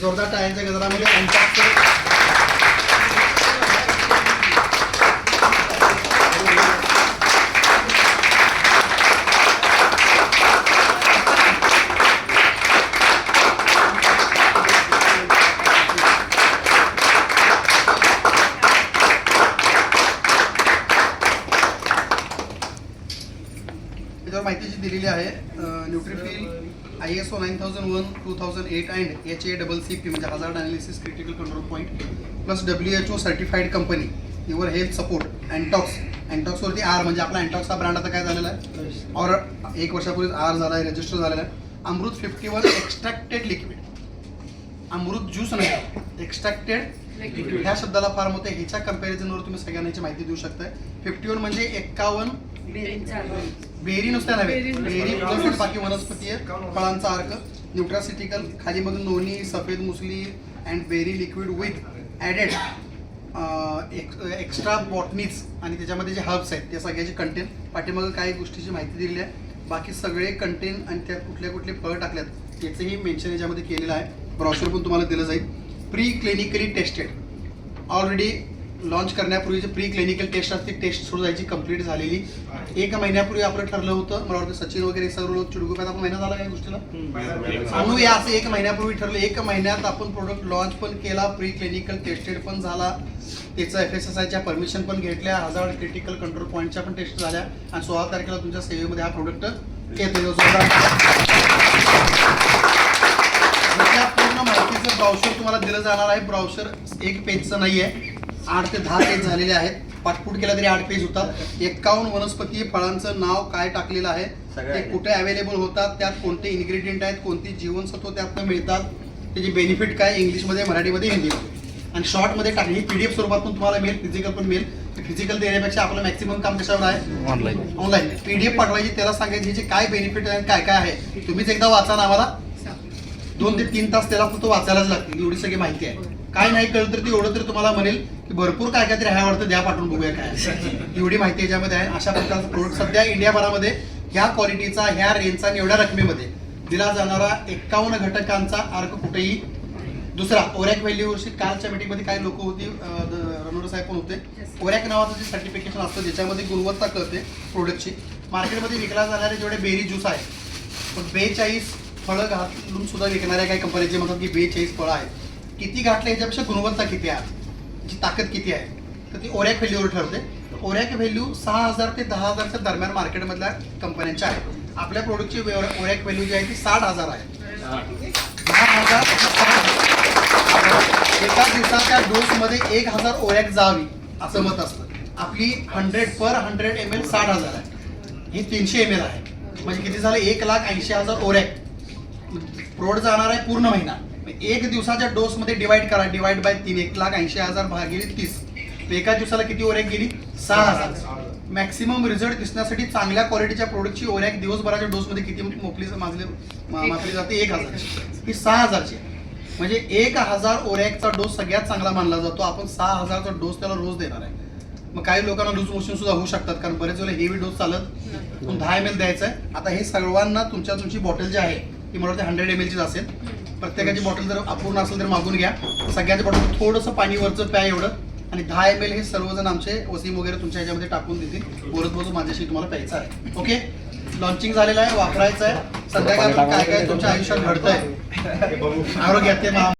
जोरदार टाळ्यांच्या गजरामध्ये माहिती जी दिलेली आहे. Nutrifill I S O nine thousand one two thousand eight and H A double C P म्हणजे hazard analysis critical control point plus W H O certified company your health support Antox अँटॉक्सवरती R म्हणजे आपला अँटॉक्स हा brand आता काय झालेला आहे? और एक वर्षापूर्वी आर झाला आहे रजिस्टर झालेला आहे. Amrit fifty one extracted liquid Amrit juice नाही एक्स्ट्रॅक्टेड ह्या शब्दाला फार मोठं ह्याच्या कम्पॅरिझनवर तुम्ही सगळ्यांना याची माहिती देऊ शकताय. फिफ्टी वन म्हणजे एक्कावन्न बेरी नुसत्या नव्हे. बेरी प्लस बाकी वनस्पती आहे फळांचा अर्क. न्यूट्रासिटिकल खाली मधून नोनी सफेद muesli and berry liquid with added extra botanies आणि त्याच्यामध्ये जे हर्ब्स आहेत त्या सगळ्याचे कंटेन पाठीमागं काही गोष्टीची माहिती दिलेली आहे. बाकी सगळे कंटेन आणि त्यात कुठल्या कुठले फळं टाकल्यात याचंही मेन्शन याच्यामध्ये केलेलं आहे. ब्रॉशर पण तुम्हाला दिलं जाईल. Pre clinically tested already launch करण्यापूर्वी जे प्री क्लिनिकल टेस्ट असते टेस्ट सुरू जायची कंप्लीट झालेली. एक महिन्यापूर्वी आपलं ठरलं होतं. मला वाटतं सचिन वगैरे सर्व लोक चिडगुप्यात आपण महिना झाला या गोष्टीला. आणू या असं एक महिन्यापूर्वी ठरलं. एक महिन्यात आपण प्रोडक्ट लॉन्च पण केला. प्री क्लिनिकल टेस्टेड पण झाला. त्याचं एफ एस एस आयच्या परमिशन पण घेतल्या. हजार क्रिटिकल कंट्रोल पॉईंटच्या पण टेस्ट झाल्या. आणि सोळा तारखेला तुमच्या सेवेमध्ये हा प्रोडक्ट येतो पूर्ण माहितीचं ब्राउशर तुम्हाला दिलं जाणार आहे ब्राउशर एक पेजचं नाही आहे आठ ते दहा पेज झालेले आहेत. पाठपुट केला तरी आठ पेज होतात. एकावन्न वनस्पती फळांचं नाव काय टाकलेलं आहे? सगळं ते. कुठे अवेलेबल होतात? त्यात कोणते इन्ग्रेडियंट आहेत? कोणती जीवनसत्व त्यातनं मिळतात? त्याचे बेनिफिट काय? इंग्लिशमध्ये मराठीमध्ये हिंदीमध्ये. आणि शॉर्टमध्ये टाकली. ही पीडीएफ स्वरूपात पण तुम्हाला मिळेल. फिजिकल पण मिळेल. फिजिकल देण्यापेक्षा आपलं मॅक्सिमम काम कशावर आहे? ऑनलाईन ऑनलाईन पीडीएफ पाठवायची त्याला सांगायची ह्याचे काय बेनिफिट आहे काय काय आहे? तुम्हीच एकदा वाचा ना आम्हाला. दोन ते तीन तास त्याला फक्त वाचायलाच लागतील. एवढी सगळी माहिती आहे. काय नाही कळलं तर ती एवढं तरी तुम्हाला म्हणेल की भरपूर काय काहीतरी आहे वाटतं द्या पाठवून बघूया काय. एवढी माहिती याच्यामध्ये आहे. अशा प्रकारचा प्रोडक्ट सध्या इंडियाभरामध्ये ह्या क्वालिटीचा ह्या रेंजचा आणि एवढ्या रकमेमध्ये दिला जाणारा एकावन्न घटकांचा अर्क कुठेही दुसरा. ओरॅक व्हॅल्यूवरची कालच्या मीटिंगमध्ये काही लोक होती रणोडे साहेब पण होते. ओरॅक नावाचं जे सर्टिफिकेशन असतं ज्याच्यामध्ये गुणवत्ता कळते प्रोडक्टची मार्केटमध्ये विकला जाणारे जेवढे बेरी ज्यूस आहे पण बेचाळीस फळं घालून सुद्धा विकणाऱ्या काही कंपन्या जे म्हणतात की बेचाळीस फळं आहेत. किती घातले याच्यापेक्षा गुणवत्ता किती आहे? त्याची ताकद किती आहे? तर ती ओरॅक व्हॅल्यूवर ठरते. ओरॅक व्हॅल्यू सहा हजार ते दहा हजारच्या दरम्यान मार्केटमधल्या कंपन्यांच्या आहे. आपल्या प्रोडक्टची ओरॅक व्हॅल्यू जी आहे ती साठ हजार आहे. दहा हजार एका दिवसाच्या डोसमध्ये एक हजार ओरॅक जावी असं मत असतं. आपली hundred per hundred M L साठ हजार आहे. ही तीनशे एम एल आहे. म्हणजे किती झालं? एक लाख ऐंशी हजार ओरॅक. प्रोड जाणार आहे पूर्ण महिना. एक दिवसाच्या डोसमध्ये डिवाइड करा. डिवाइड बाय तीन. एक लाख ऐंशी हजार भागिले तीस. एका दिवसाला किती ओरॅक गेली? सहा हजार. मॅक्सिमम रिझल्ट दिसण्यासाठी चांगल्या क्वालिटीच्या प्रोडक्टची ओरॅक दिवसभराच्या डोसमध्ये किती मोकली माजली मापली जाते? एक हजार. ही सहा हजारची. म्हणजे एक हजार ओरॅकचा डोस सगळ्यात चांगला मानला जातो. आपण सहा हजारचा डोस त्याला रोज देणार आहे. मग काही लोकांना लूज मोशन सुद्धा होऊ शकतात कारण बरेच वेळेला हेवी डोस चालत. दहा एम एल द्यायचा आहे आता हे सर्वांना तुमच्या तुमची बॉटल जी आहे ती मला वाटते हंड्रेड एम एलचीच असेल. प्रत्येकाची बॉटल जर अपूर्ण असेल तर मागून घ्या. सगळ्याच्या बॉटल थोडंसं पाणी वरचं प्या एवढं. आणि दहा एम एल हे सर्वजण आमचे वसीम वगैरे तुमच्या ह्याच्यामध्ये टाकून देतील. बोलत बोलत माझ्याशी तुम्हाला प्यायचं आहे. ओके लॉन्चिंग झालेलं आहे वापरायचं आहे. संध्याकाळ काय काय तुमच्या आयुष्यात घडतंय? आरोग्यात ते